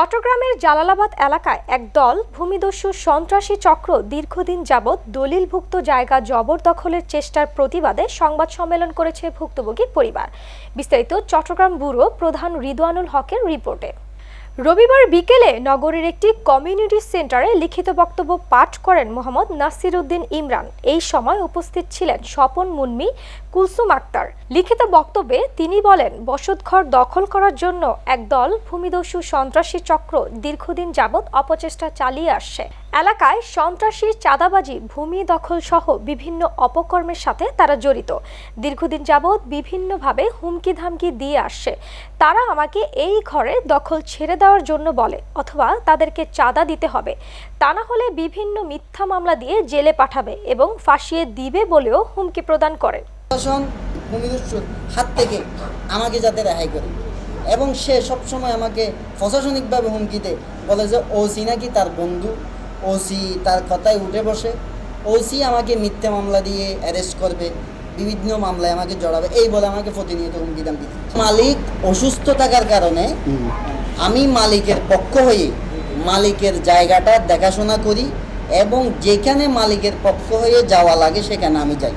চট্টগ্রামের জালালাবাদ এলাকায় এক দল ভূমিদস্যু সন্ত্রাসী চক্র দীর্ঘদিন যাবৎ দলিলভুক্ত জায়গা জবরদখলের চেষ্টার প্রতিবাদে সংবাদ সম্মেলন করেছে ভুক্তভোগীর পরিবার। বিস্তারিত চট্টগ্রাম ব্যুরো প্রধান রিদওয়ানুল হকের রিপোর্টে। রবিবার বিকেলে নগরের একটি কমিউনিটি সেন্টারে লিখিত বক্তব্য পাঠ করেন মোহাম্মদ নাসির উদ্দিন ইমরান। এই সময় উপস্থিত ছিলেন স্বপন মুন্মি, কুলসুম আক্তার। লিখিত বক্তব্যে তিনি বলেন, বসতঘর দখল করার জন্য একদল ভূমিদস্যু সন্ত্রাসী চক্র দীর্ঘদিন যাবৎ অপচেষ্টা চালিয়ে আসছে। এলাকায় সন্ত্রাসী চাঁদাবাজি, ভূমি দখল সহ বিভিন্ন অপকর্মের সাথে তারা জড়িত। দীর্ঘদিন যাবৎ বিভিন্নভাবে হুমকি ধামকি দিয়ে আসছে। তারা আমাকে এই ঘরে দখল ছেড়ে দেওয়ার জন্য বলে, অথবা তাদেরকে চাঁদা দিতে হবে। তা না হলে বিভিন্ন মিথ্যা মামলা দিয়ে জেলে পাঠাবে এবং ফাঁসিয়ে দিবে বলেও হুমকি প্রদান করে। হাত থেকে আমাকে যাতে রেহাই করে এবং সে সবসময় আমাকে প্রশাসনিকভাবে হুমকি দেয়। বলে যে ওসি নাকি তার বন্ধু। ওসি তার কথায় উঠে বসে। ওসি আমাকে মিথ্যে মামলা দিয়ে অ্যারেস্ট করবে বিভিন্ন মামলায় আমাকে জড়াবে এই বলে আমাকে প্রতিনিয়ত হুমকি দাম দিচ্ছে। মালিক অসুস্থ থাকার কারণে আমি মালিকের পক্ষ হয়ে মালিকের জায়গাটা দেখাশোনা করি এবং যেখানে মালিকের পক্ষ হয়ে যাওয়া লাগে সেখানে আমি যাই।